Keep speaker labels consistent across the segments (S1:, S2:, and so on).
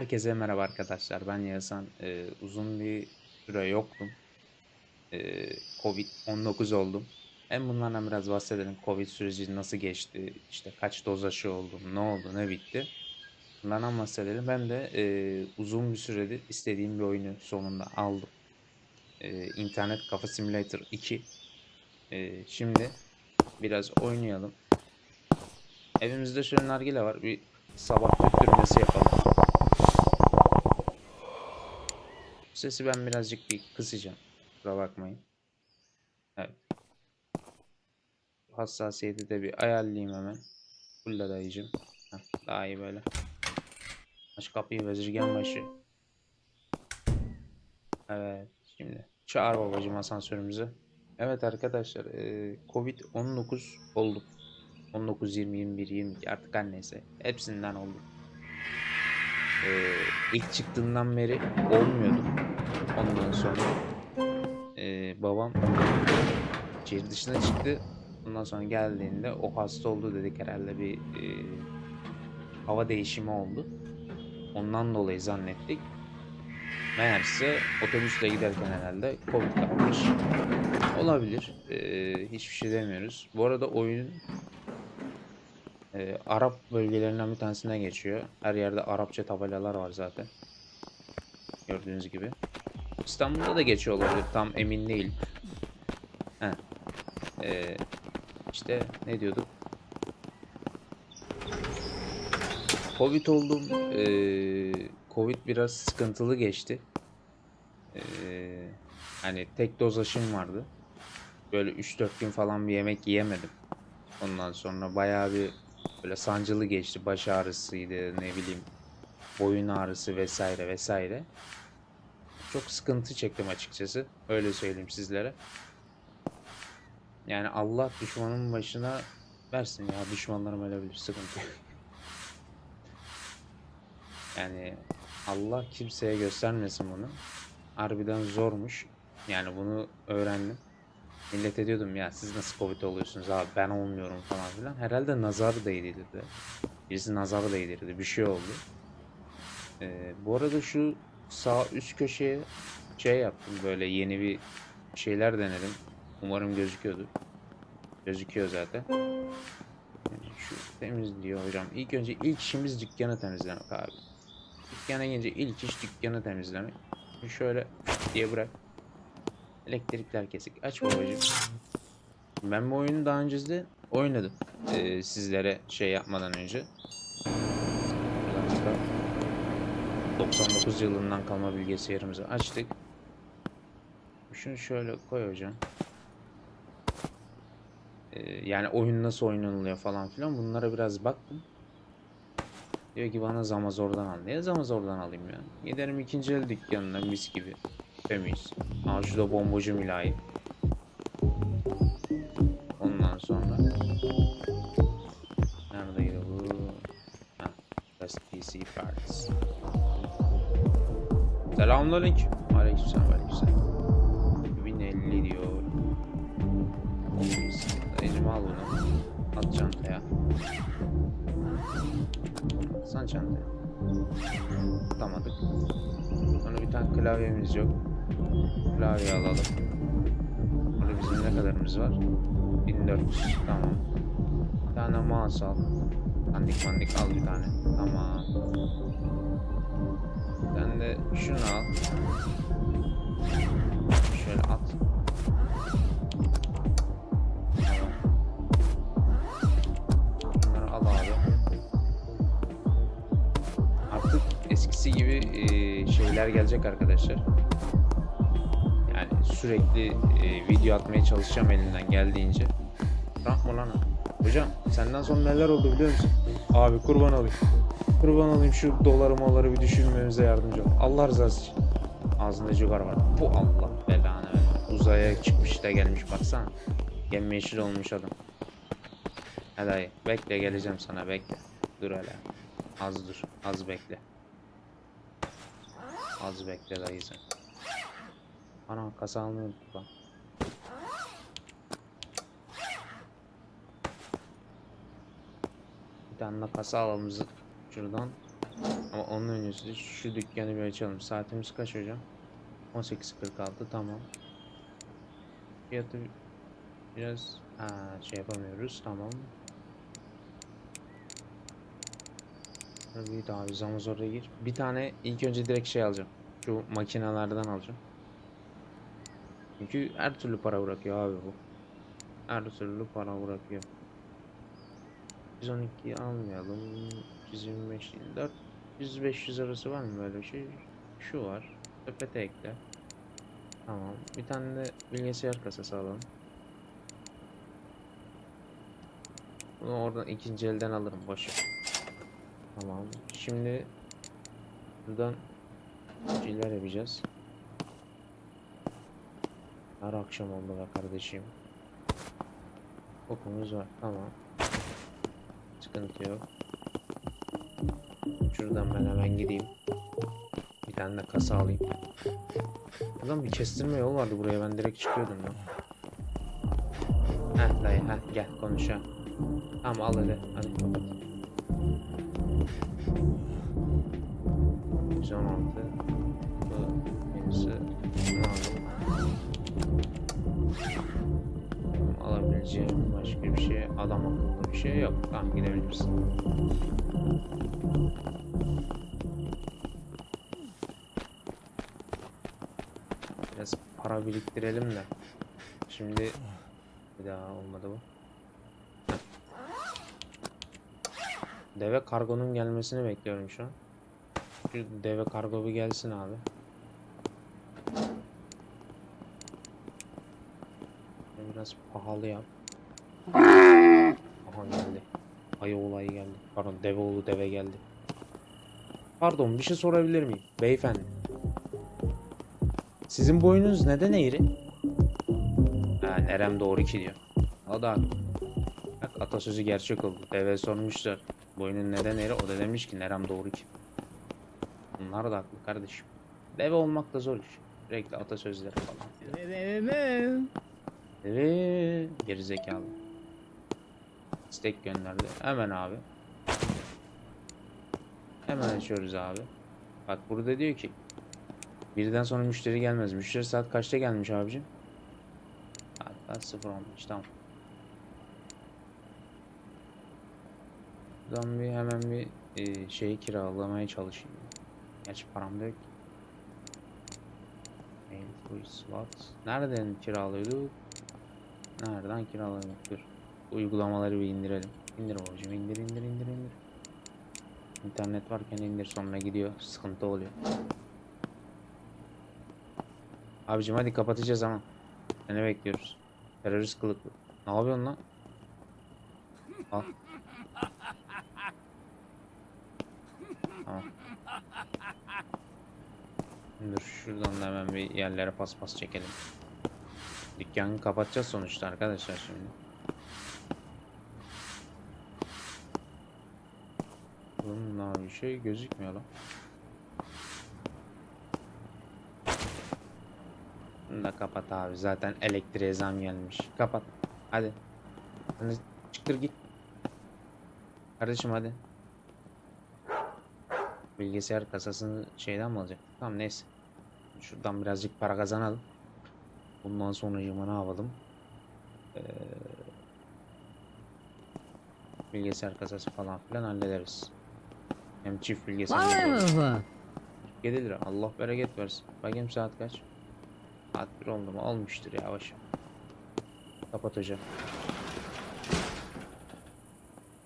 S1: Herkese merhaba arkadaşlar. Ben Yasan. Ee, uzun bir süre yoktum. Ee, Covid-19 oldum. Hem bunlardan biraz bahsedelim. Covid süreci nasıl geçti? İşte kaç doz aşı oldum? Ne oldu? Ne bitti? Bunlardan bahsedelim. Ben de e, uzun bir süredir istediğim bir oyunu sonunda aldım. E, İnternet Kafa Simulator 2. E, şimdi biraz oynayalım. Evimizde şöyle nargile var. Bir sabah tüttürmesi yapalım. Sesi ben birazcık bir kısacağım. Kusura bakmayın. Evet. Hassasiyeti de bir ayarlayayım hemen. Fulle dayıcım. Heh, daha iyi böyle. Aç kapıyı vezirgen başı. Evet. Şimdi çağır babacım asansörümüzü. Evet arkadaşlar. e, Covid-19 olduk. 19, 20, 21, 22 artık her neyse. Hepsinden olduk. Ee, ilk çıktığından beri olmuyordum. Ondan sonra ee, babam şehir dışına çıktı. Ondan sonra geldiğinde o hasta oldu dedik herhalde bir ee, hava değişimi oldu. Ondan dolayı zannettik. Meğerse otobüsle giderken herhalde Covid kapmış. Olabilir. Ee, hiçbir şey demiyoruz. Bu arada oyunun ee, Arap bölgelerinden bir tanesine geçiyor. Her yerde Arapça tabelalar var zaten. Gördüğünüz gibi. İstanbul'da da geçiyor olabilir. Tam emin değilim. Heh. Ee, işte ne diyorduk? Covid oldum. Ee, Covid biraz sıkıntılı geçti. Ee, hani tek doz aşım vardı. Böyle 3-4 gün falan bir yemek yiyemedim. Ondan sonra bayağı bir böyle sancılı geçti. Baş ağrısıydı ne bileyim boyun ağrısı vesaire vesaire. Çok sıkıntı çektim açıkçası. Öyle söyleyeyim sizlere. Yani Allah düşmanın başına versin ya düşmanlarım ölebilir sıkıntı. yani Allah kimseye göstermesin bunu. Harbiden zormuş. Yani bunu öğrendim. Millet ediyordum ya siz nasıl Covid oluyorsunuz abi ben olmuyorum falan filan. Herhalde nazar değdirdi. Birisi nazar değdirdi. Bir şey oldu. Ee, bu arada şu sağ üst köşeye şey yaptım böyle yeni bir şeyler denedim. Umarım gözüküyordu. Gözüküyor zaten. Şu temizliyor hocam. İlk önce ilk işimiz dükkanı temizlemek abi. Dükkana gelince ilk iş dükkanı temizlemek. Şöyle diye bırak. Elektrikler kesik. Aç babacığım. Ben bu oyunu daha önce de oynadım. Ee, sizlere şey yapmadan önce. Birazcık da 99 yılından kalma bilgisayarımızı açtık. Şunu şöyle koy hocam. Ee, yani oyun nasıl oynanılıyor falan filan bunlara biraz baktım. Diyor ki bana Zamazor'dan al. Niye Zamazor'dan alayım ya? Giderim ikinci el dükkanına mis gibi. Temiz. Aa şurada bombacı Milayı. Ondan sonra Neredeydi bu? Ha, Best PC Parts. Selamünaleyküm. Aleykümselam, aleykümselam. 1050 diyor. Dayıcım al bunu. At çantaya. San çantaya. Tutamadık. Sonra bir tane klavyemiz yok. Klavye alalım. Burada bizim ne kadarımız var? 1400. Tamam. Bir tane mouse al. Dandik mandik al bir tane. Tamam. Sen de şunu al. Şöyle at. Bunları al abi. Artık eskisi gibi e, şeyler gelecek arkadaşlar. Yani sürekli e, video atmaya çalışacağım elinden geldiğince. Bırakma lan. Hocam senden sonra neler oldu biliyor musun? Abi kurban olayım. Kurban olayım şu doları moları bir düşürmemize yardımcı ol. Allah rızası için. Ağzında cigar var. Bu Allah belanı. Uzaya çıkmış da gelmiş baksana. Yemyeşil olmuş adam. Hadi bekle geleceğim sana bekle. Dur hele. Az dur. Az bekle. Az bekle dayı sen. Ana kasa unuttuk lan. Bir tane kasa alalım zı- şuradan. Ama onun öncesi şu dükkanı bir açalım. Saatimiz kaç hocam? 18.46 tamam. Fiyatı biraz ha, şey yapamıyoruz tamam. Bir daha vizamız oraya gir. Bir tane ilk önce direkt şey alacağım. Şu makinelerden alacağım. Çünkü her türlü para bırakıyor abi bu. Her türlü para bırakıyor. 112 almayalım. 125 değil. 400 500 arası var mı böyle bir şey? Şu var. Sepete ekle. Tamam. Bir tane de bilgisayar kasası alalım. Bunu oradan ikinci elden alırım boş. Tamam. Şimdi buradan şeyler yapacağız. Her akşam oldu be kardeşim. Okumuz var. Tamam. Sıkıntı yok. Şuradan ben hemen gideyim. Bir tane de kasa alayım. Buradan bir kestirme yol vardı buraya ben direkt çıkıyordum ya. Heh dayı heh gel konuş ha. Tamam al hadi hadi kapat. 116 Bu menüsü bunu aldım. Alabileceğim adam akıllı bir şey yok. Tamam gidebilirsin. Biraz para biriktirelim de. Şimdi bir daha olmadı bu. Deve kargonun gelmesini bekliyorum şu an. Şu deve kargo bir gelsin abi. Biraz pahalı yap. Aha geldi. Ayı olayı geldi. Pardon deve oğlu deve geldi. Pardon bir şey sorabilir miyim? Beyefendi. Sizin boyunuz neden eğri? Ha Nerem doğru ki diyor. O da. Bak atasözü gerçek oldu. Deve sormuşlar. Boynun neden eğri? O da demiş ki Nerem doğru ki. Bunlar da haklı kardeşim. Deve olmak da zor iş. Sürekli atasözleri falan. Deve gerizekalı. İstek gönderdi. Hemen abi. Hemen açıyoruz abi. Bak burada diyor ki birden sonra müşteri gelmez. Müşteri saat kaçta gelmiş abicim? Hatta 0.15 tamam. Buradan bir hemen bir e, şeyi kiralamaya çalışayım. Gerçi param da yok. Mail slot. Nereden kiralıyorduk? Nereden kiraladık? Dur. Uygulamaları bir indirelim. İndir babacım indir indir indir indir. İnternet varken indir sonra gidiyor. Sıkıntı oluyor. Abicim hadi kapatacağız ama. Seni bekliyoruz. Terörist kılıklı. Ne yapıyorsun lan? Al. Tamam. Dur şuradan da hemen bir yerlere paspas çekelim. Dükkanı kapatacağız sonuçta arkadaşlar şimdi. Bunun bir şey gözükmüyor lan. Bunu da kapat abi. Zaten elektriğe zam gelmiş. Kapat. Hadi. Hadi çıktır git. Kardeşim hadi. Bilgisayar kasasını şeyden mi alacak? Tamam neyse. Şuradan birazcık para kazanalım. Bundan sonra ne yapalım? Ee, bilgisayar kasası falan filan hallederiz. Hem çift bilgisayar. yaparız. 7 lira. Allah bereket versin. Bakayım saat kaç? Saat 1 oldu mu? Olmuştur yavaş. Kapat hocam.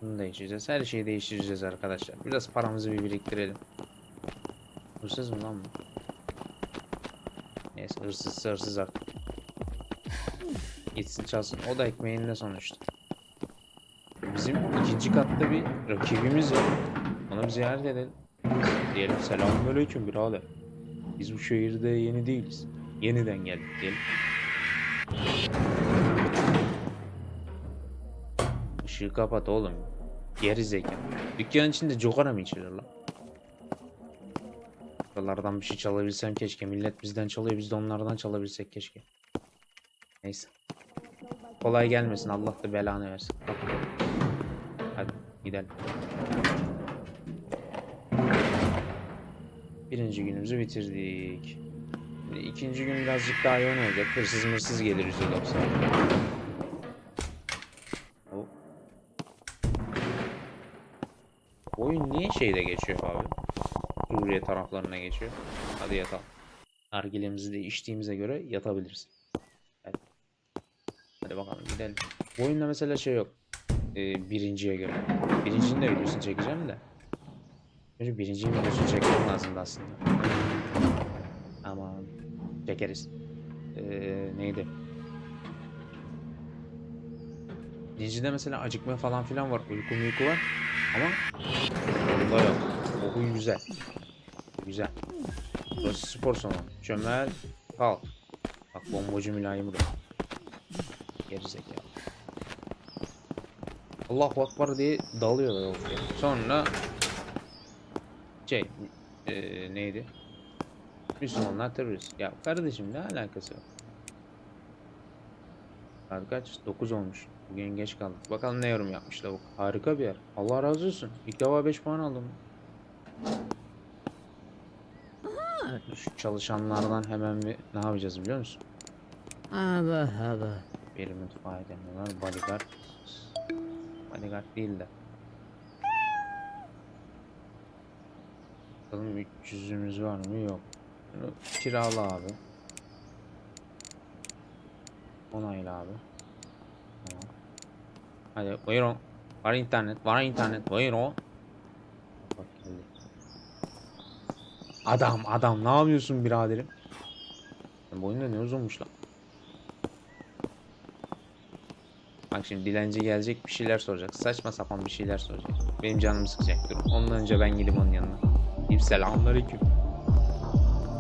S1: Bunu değiştireceğiz. Her şeyi değiştireceğiz arkadaşlar. Biraz paramızı bir biriktirelim. Hırsız mı lan bu? Neyse hırsız hırsız artık. Gitsin çalsın. O da ekmeğinde sonuçta. Bizim ikinci katta bir rakibimiz var. Bir ziyaret edelim. Diyelim selamünaleyküm birader. Biz bu şehirde yeni değiliz. Yeniden geldik diyelim. Işığı kapat oğlum. Geri zeka. Dükkanın içinde cokara mı içilir lan? Buralardan bir şey çalabilsem keşke. Millet bizden çalıyor biz de onlardan çalabilsek keşke. Neyse. Kolay gelmesin Allah da belanı versin. Hadi gidelim. Birinci günümüzü bitirdik. Şimdi ikinci gün birazcık daha yoğun olacak. Hırsız mırsız gelir %90. O. Oyun niye şeyde geçiyor abi? Suriye taraflarına geçiyor. Hadi yatalım. Nargilemizi de içtiğimize göre yatabiliriz. Hadi. Hadi bakalım gidelim. Bu oyunda mesela şey yok. Ee, birinciye göre. Birincinin de videosunu çekeceğim de. Önce birincinin videosunu çekmem lazımdı aslında. Ama çekeriz. Ee, neydi? Birincide mesela acıkma falan filan var. Uyku uyku var. Ama bunda yok. O huy güzel. Güzel. Burası spor salonu. Çömel. Kalk. Bak bombacı mülayim burada. Gerizekalı. Allahu Akbar diye dalıyor da yolcuya. Sonra şey eee, neydi? Müslümanlar terörist. Ya kardeşim ne alakası var? Saat kaç? 9 olmuş. Bugün geç kaldık. Bakalım ne yorum yapmış lavuk. Harika bir yer. Allah razı olsun. İlk defa 5 puan aldım. Şu çalışanlardan hemen bir ne yapacağız biliyor musun?
S2: Allah Allah.
S1: Bir mutfağa deniyorlar. Bodyguard. Bodyguard değil de. Bakalım 300'ümüz var mı? Yok. Bunu kirala abi. Onayla abi. Hadi buyurun. Var internet, var internet. Buyurun. Adam, adam ne yapıyorsun biraderim? Bu oyunda ne uzunmuş lan. Bak şimdi dilenci gelecek bir şeyler soracak. Saçma sapan bir şeyler soracak. Benim canımı sıkacak durum. Ondan önce ben gideyim onun yanına. Diyeyim selamünaleyküm.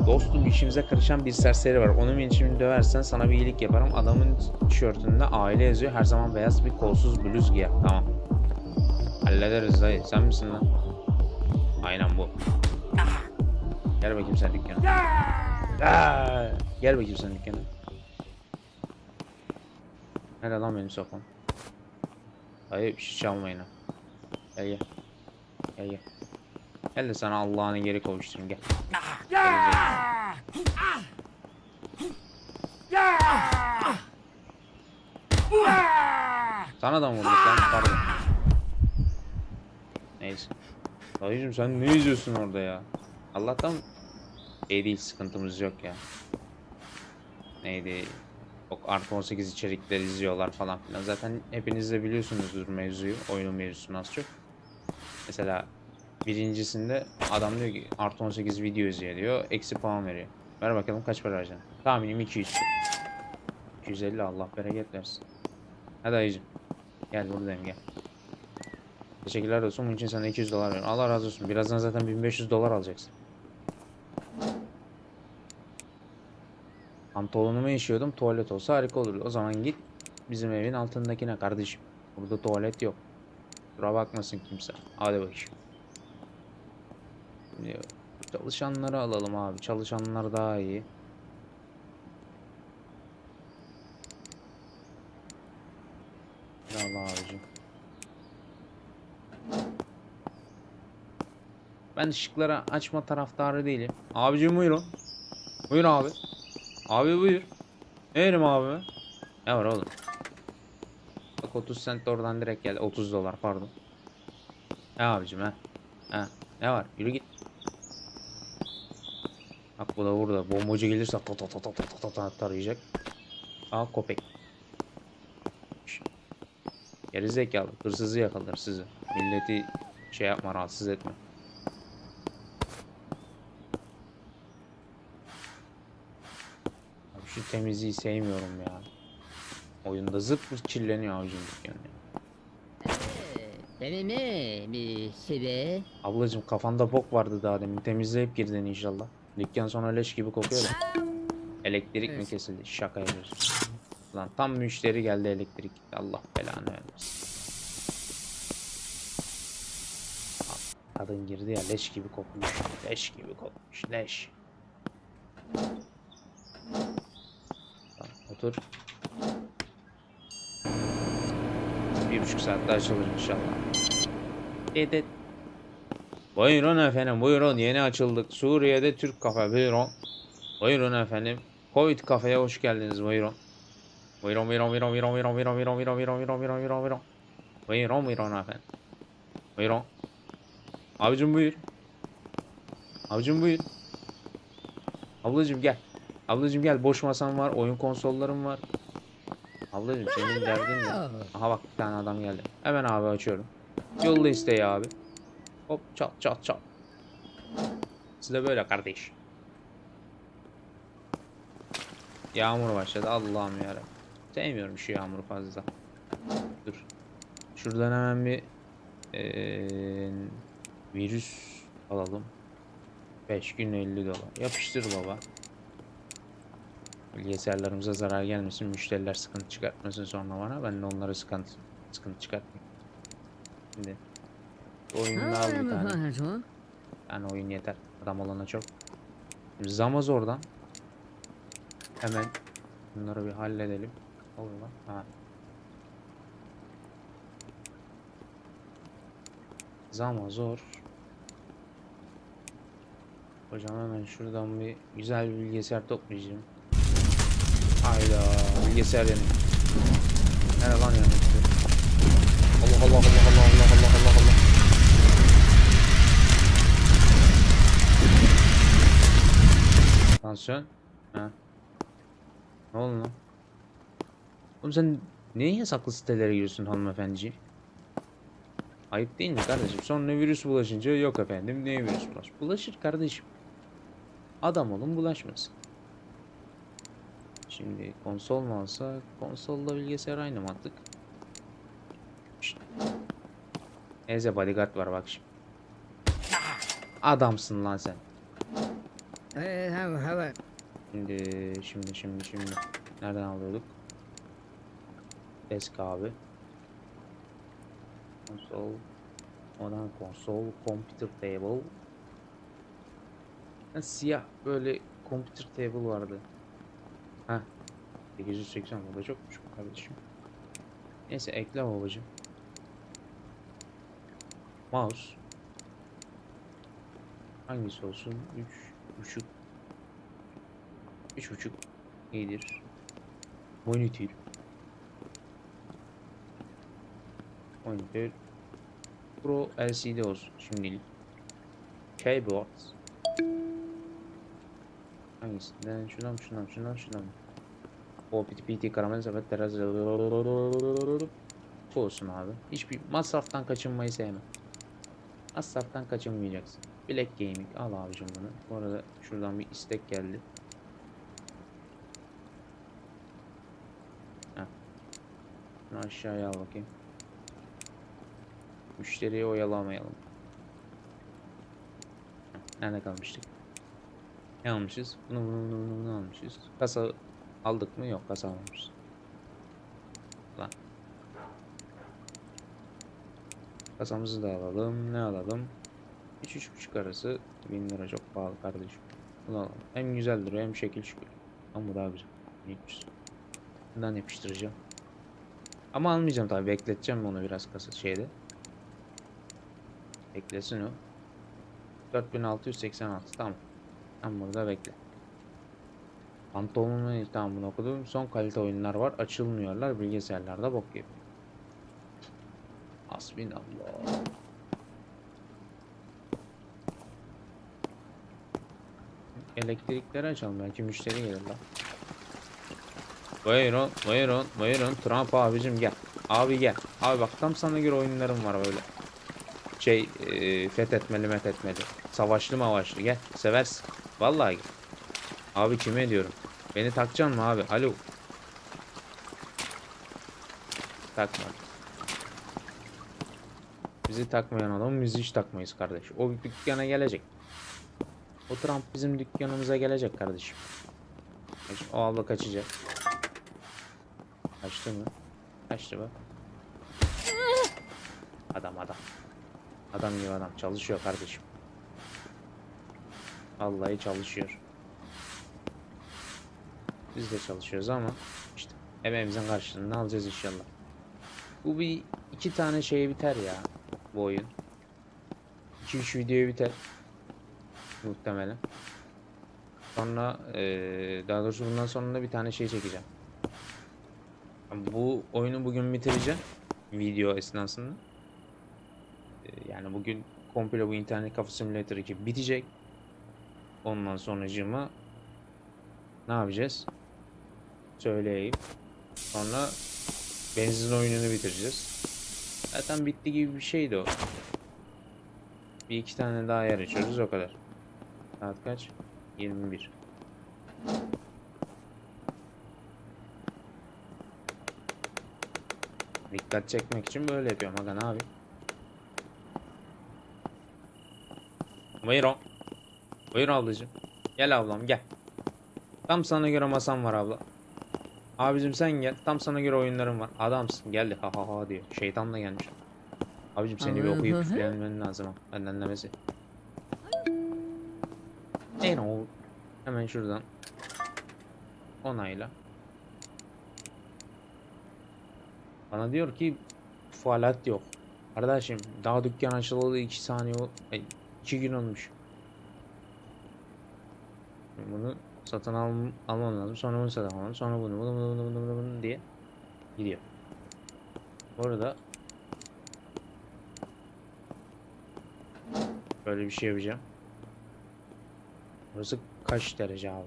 S1: Dostum işimize karışan bir serseri var. Onun için döversen sana bir iyilik yaparım. Adamın tişörtünde aile yazıyor. Her zaman beyaz bir kolsuz bluz giyer. Tamam. Hallederiz dayı. Sen misin lan? Aynen bu. Gel bakayım sen dükkana. Gel bakayım sen dükkana. Nerede lan benim sopam? Hayır bir şey çalmayın ha. Gel gel. Gel gel. Gel de sana Allah'ını geri kavuşturayım gel. Gel, gel. Sana da mı vurduk lan? Pardon. Neyse. Dayıcım sen ne izliyorsun orada ya? Allah'tan şey değil sıkıntımız yok ya. Neydi? Çok artı 18 içerikler izliyorlar falan filan. Zaten hepiniz de biliyorsunuzdur mevzuyu. Oyunun mevzusunu az çok. Mesela birincisinde adam diyor ki artı 18 video izliyor diyor. Eksi puan veriyor. Ver bakalım kaç para vereceksin? Tahminim 200. 250 Allah bereket versin. Hadi ayıcım. Gel buradayım gel. Teşekkürler olsun. Bunun için sana 200 dolar veriyorum. Allah razı olsun. Birazdan zaten 1500 dolar alacaksın. Pantolonumu işiyordum. Tuvalet olsa harika olurdu. O zaman git bizim evin altındakine kardeşim. Burada tuvalet yok. Kusura bakmasın kimse. Hadi bakayım. Şimdi çalışanları alalım abi. Çalışanlar daha iyi. Allah abicim. Ben ışıkları açma taraftarı değilim. Abicim buyurun. Buyur abi. Abi buyur. Ne verim abi? Ne var oğlum? Bak 30 cent oradan direkt geldi. 30 dolar pardon. Ne abicim ha? Ha, ne var? Yürü git. Bu da burada. Bombacı gelirse ta ta ta ta ta ta ta tarayacak. Aa köpek. Geri zekalı. Hırsızı yakalar sizi. Milleti şey yapma rahatsız etme. Abi şu temizliği sevmiyorum ya. Oyunda zıp zıp kirleniyor avcım dükkanı.
S2: Benim mi bir
S1: Ablacım kafanda bok vardı daha demin. Temizleyip girdin inşallah. Dükkan sonra leş gibi kokuyor da. Elektrik mi
S2: Evet.
S1: kesildi? Şaka yapıyorsun. Lan tam müşteri geldi elektrik gitti. Allah belanı vermesin. Kadın girdi ya leş gibi kokmuş. Leş gibi kokmuş. Leş. Tamam, otur. Bir buçuk saatte açılır inşallah. Dedet. Buyurun efendim buyurun yeni açıldık. Suriye'de Türk kafe buyurun. Buyurun efendim. Covid kafeye hoş geldiniz buyurun. Buyurun buyurun buyurun buyurun buyurun buyurun buyurun buyurun buyurun buyurun buyurun buyurun buyurun. Buyurun buyurun efendim. Buyurun. Abicim buyur. Abicim buyur. Ablacım gel. Ablacım gel boş masam var oyun konsollarım var. Ablacım senin derdin ne? Aha bak bir tane adam geldi. Hemen abi açıyorum. Yolla isteği abi. Hop çat çat çat. Size böyle kardeş. Yağmur başladı Allah'ım yarabbim. Sevmiyorum şu yağmuru fazla. Dur. Şuradan hemen bir eee, virüs alalım. 5 gün 50 dolar. Yapıştır baba. Bilgisayarlarımıza zarar gelmesin. Müşteriler sıkıntı çıkartmasın sonra bana. Ben de onlara sıkıntı, sıkıntı çıkartmayayım. Şimdi oyunu al bir tane. Yani oyun yeter. Adam olana çok. Şimdi Zamazor'dan hemen bunları bir halledelim. Olur lan. Ha. Zamazor. Hocam hemen şuradan bir güzel bir bilgisayar toplayacağım. Hayda bilgisayar yanıyor. Nere lan yanıyor? Allah Allah Allah Allah Allah Tansiyon. Ha. Ne oldu lan? Oğlum sen niye yasaklı sitelere giriyorsun hanımefendi? Ayıp değil mi kardeşim? Sonra virüs bulaşınca yok efendim niye virüs bulaş? Bulaşır kardeşim. Adam olun bulaşmasın. Şimdi konsol mu alsak? Konsolla bilgisayar aynı mantık. Şşt. Eze bodyguard var bak şimdi. Adamsın lan sen. Şimdi şimdi şimdi şimdi nereden alıyorduk? Desk abi. Konsol. Oradan konsol, computer table. Ha, siyah böyle computer table vardı. Ha. 880 bu da çokmuş bu kardeşim. Neyse ekle babacım. Mouse. Hangisi olsun? 3 buçuk. 3 buçuk iyidir. Monitör. Monitör. Pro LCD olsun şimdilik. Keyboard. Hangisinden? Şundan mı, şundan mı, şundan mı, şundan mı? O PT PT karamel sepet terazi. Bu olsun abi. Hiçbir masraftan kaçınmayı sevmem. Masraftan kaçınmayacaksın. Black Gaming al abicim bunu. Bu arada şuradan bir istek geldi. Heh. Bunu aşağıya al bakayım. Müşteriyi oyalamayalım. Heh, Nerede kalmıştık? Ne almışız? Bunu bunu bunu, bunu, bunu almışız. Kasa aldık mı? Yok kasa almamışız. Lan. Kasamızı da alalım. Ne alalım? 3-3.5 arası 1000 lira çok pahalı kardeşim. Bunu alalım. Hem güzel duruyor hem şekil şükür. Ama daha güzel. 1300. Bundan yapıştıracağım. Ama almayacağım tabii. Bekleteceğim onu biraz kasa şeyde. Beklesin o. 4686 tamam. Ben burada bekle. Pantolonun iltihamını okudum. Son kalite oyunlar var. Açılmıyorlar. Bilgisayarlarda bok gibi. Hasbinallah. Elektrikleri açalım. Belki müşteri gelir lan. Buyurun, buyurun, buyurun. Trump abicim gel. Abi gel. Abi bak tam sana göre oyunlarım var böyle. Şey, e, fethetmeli methetmeli. Savaşlı mavaşlı gel. Seversin. Vallahi gel. Abi kime diyorum? Beni takacaksın mı abi? Alo. Takma. Bizi takmayan adam bizi hiç takmayız kardeş. O dükkana gelecek. O Trump bizim dükkanımıza gelecek kardeşim. O abla kaçacak. Kaçtı mı? Kaçtı bak. Adam adam. Adam gibi adam. Çalışıyor kardeşim. Vallahi çalışıyor. Biz de çalışıyoruz ama işte emeğimizin karşılığını alacağız inşallah. Bu bir iki tane şeye biter ya bu oyun. 2-3 video biter. Muhtemelen. Sonra eee, daha doğrusu bundan sonra da bir tane şey çekeceğim. Bu oyunu bugün bitireceğim. Video esnasında. Eee, Yani bugün komple bu internet kafa simülatör 2 bitecek. Ondan sonracığıma ne yapacağız? Söyleyeyim. Sonra benzin oyununu bitireceğiz. Zaten bitti gibi bir şeydi o. Bir iki tane daha yer açıyoruz o kadar. Saat kaç? 21. Dikkat çekmek için böyle yapıyorum ne abi? Buyurun. Buyur ablacığım. Gel ablam gel. Tam sana göre masam var abla. Abicim sen gel. Tam sana göre oyunlarım var. Adamsın. Geldi ha ha ha diyor. Şeytan da gelmiş. Abicim seni bir okuyup
S2: hı.
S1: üflemen lazım. Benden demesi. En o. Hemen şuradan. Onayla. Bana diyor ki faaliyet yok. Kardeşim daha dükkan açılalı 2 saniye 2 gün olmuş. Bunu satın al, almam lazım. Sonra bunu satın almam. Sonra bunu, bunu, bunu, bunu, bunu, bunu diye gidiyor. Bu arada böyle bir şey yapacağım. Burası kaç derece abi?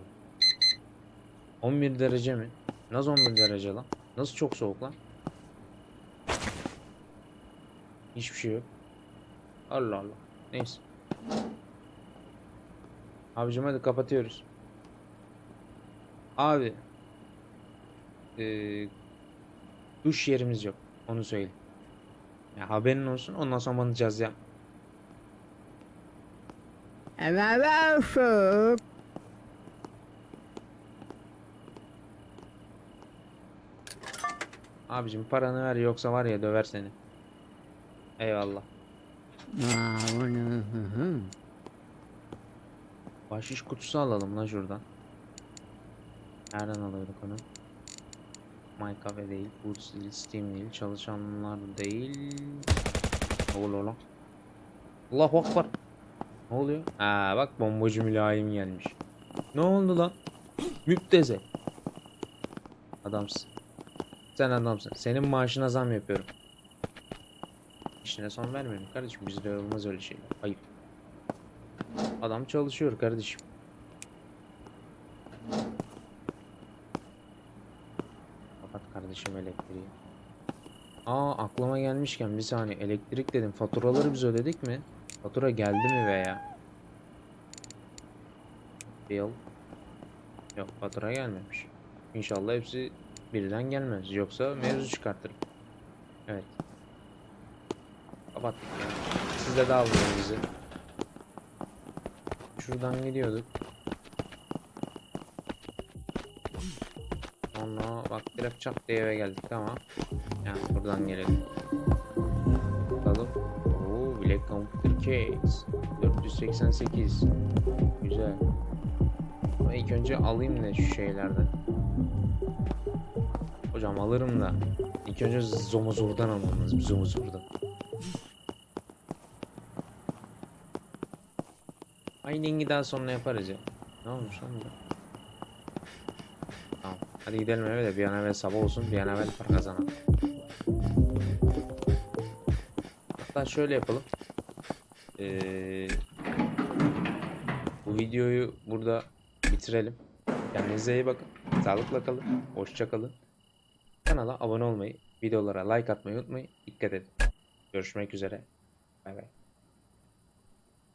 S1: 11 derece mi? Nasıl 11 derece lan? Nasıl çok soğuk lan? Hiçbir şey yok. Allah Allah. Neyse. Abicim hadi kapatıyoruz. Abi. Eee duş yerimiz yok. Onu söyleyeyim. Ya haberin olsun. Ondan sonra bana caz yap.
S2: Evet.
S1: Abicim paranı ver yoksa var ya döver seni. Eyvallah. Bahşiş kutusu alalım lan şuradan. Nereden alıyorduk onu? My Cafe değil, Boots değil, Steam değil, çalışanlar değil. Oluyor lan? Allahu Akbar. Ne oluyor? Aa bak bombacı mülayim gelmiş. Ne oldu lan? Müpteze. Adamsın. Sen adamsın. Senin maaşına zam yapıyorum. İşine son vermiyorum kardeşim. Bizde olmaz öyle şeyler. Ayıp. Adam çalışıyor kardeşim. Kapat kardeşim elektriği. Aa aklıma gelmişken bir saniye elektrik dedim. Faturaları biz ödedik mi? Fatura geldi mi veya? Bill. Yok fatura gelmemiş. İnşallah hepsi birden gelmez. Yoksa mevzu çıkartırım. Evet. Kapattık ya. Siz de dağılmayın bizi. Şuradan gidiyorduk. Sonra bak direkt çat diye eve geldik ama yani buradan gelelim. Bakalım. Black Computer Case 488 Güzel. Ama ilk önce alayım da şu şeylerden. Hocam alırım da ilk önce Zomozur'dan almam lazım. Zomozur'dan. Aynı daha sonra yaparız ya. Ne olmuş lan bu? Tamam. Hadi gidelim eve de bir an evvel sabah olsun bir an evvel para kazanalım. Hatta şöyle yapalım. Ee, bu videoyu burada bitirelim. Kendinize iyi bakın. Sağlıkla kalın. Hoşça kalın. Kanala abone olmayı, videolara like atmayı unutmayın. Dikkat edin. Görüşmek üzere. Bay bay.